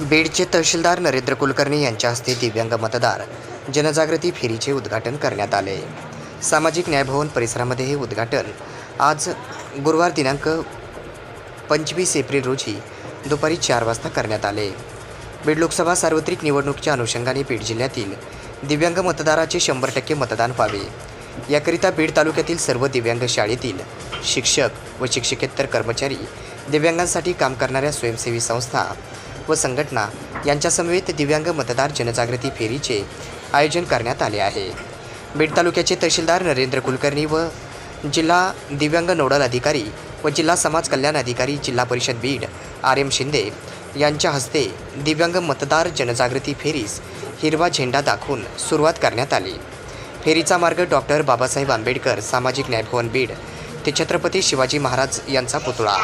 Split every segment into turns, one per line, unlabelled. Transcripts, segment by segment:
बीडचे तहसीलदार नरेंद्र कुलकर्णी यांच्या हस्ते दिव्यांग मतदार जनजागृती फेरीचे उद्घाटन करण्यात आले. सामाजिक न्यायभवन परिसरामध्ये हे उद्घाटन. आज गुरुवार दिनांक पंचवीस एप्रिल रोजी दुपारी चार वाजता करण्यात आले. बीड लोकसभा सार्वत्रिक निवडणुकीच्या अनुषंगाने बीड जिल्ह्यातील दिव्यांग मतदाराचे शंभर टक्के मतदान व्हावे. याकरिता बीड तालुक्यातील सर्व दिव्यांग शाळेतील शिक्षक व शिक्षकेतर कर्मचारी दिव्यांगांसाठी काम करणाऱ्या स्वयंसेवी संस्था व संघटना यांच्यासमवेत दिव्यांग मतदार जनजागृती फेरीचे आयोजन करण्यात आले आहे. बीड तालुक्याचे तहसीलदार नरेंद्र कुलकर्णी व जिल्हा दिव्यांग नोडल अधिकारी व जिल्हा समाज कल्याण अधिकारी जिल्हा परिषद बीड आर एम शिंदे यांच्या हस्ते दिव्यांग मतदार जनजागृती फेरीस हिरवा झेंडा दाखवून सुरुवात करण्यात आली. फेरीचा मार्ग डॉक्टर बाबासाहेब आंबेडकर सामाजिक न्यायभवन बीड ते छत्रपती शिवाजी महाराज यांचा पुतळा.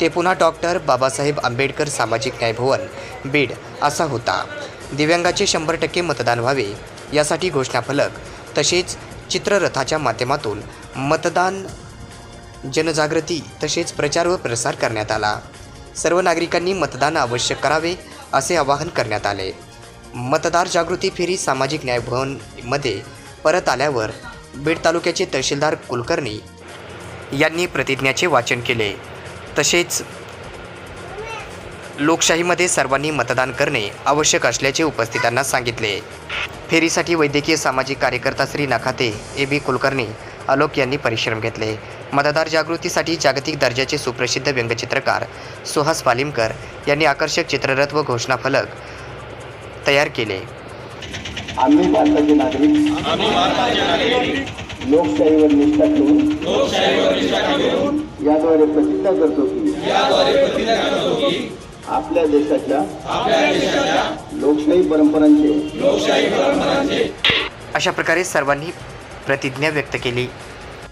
ते पुन्हा डॉक्टर बाबासाहेब आंबेडकर सामाजिक न्याय भवन बीड असा होता. दिव्यांगाचे शंभर टक्के मतदान व्हावे यासाठी घोषणाफलक तसेच चित्ररथाच्या माध्यमातून मतदान जनजागृती तसेच प्रचार व प्रसार करण्यात आला. सर्व नागरिकांनी मतदान आवश्यक करावे असे आवाहन करण्यात आले. मतदार जागृती फेरी सामाजिक न्याय भवनमध्ये परत आल्यावर बीड तालुक्याचे तहसीलदार कुलकर्णी यांनी प्रतिज्ञाचे वाचन केले. तसेच लोकशाहीमध्ये सर्वांनी मतदान करणे आवश्यक असल्याचे उपस्थितांना सांगितले. फेरीसाठी वैद्यकीय सामाजिक कार्यकर्ता श्री नखाते ए बी कुलकर्णी आलोक यांनी परिश्रम घेतले. मतदार जागृतीसाठी जागतिक दर्जाचे सुप्रसिद्ध व्यंगचित्रकार सुहास पालिमकर यांनी आकर्षक चित्ररथ व घोषणाफलक तयार केले.
आम्ही भारताचे नागरिक. लोकशाहीवर निष्ठा ठेवून याद्वारे प्रतिज्ञा करतो की आपल्या देशाच्या लोकशाही परंपरांचे
अशा प्रकारे सर्वांनी प्रतिज्ञा व्यक्त केली.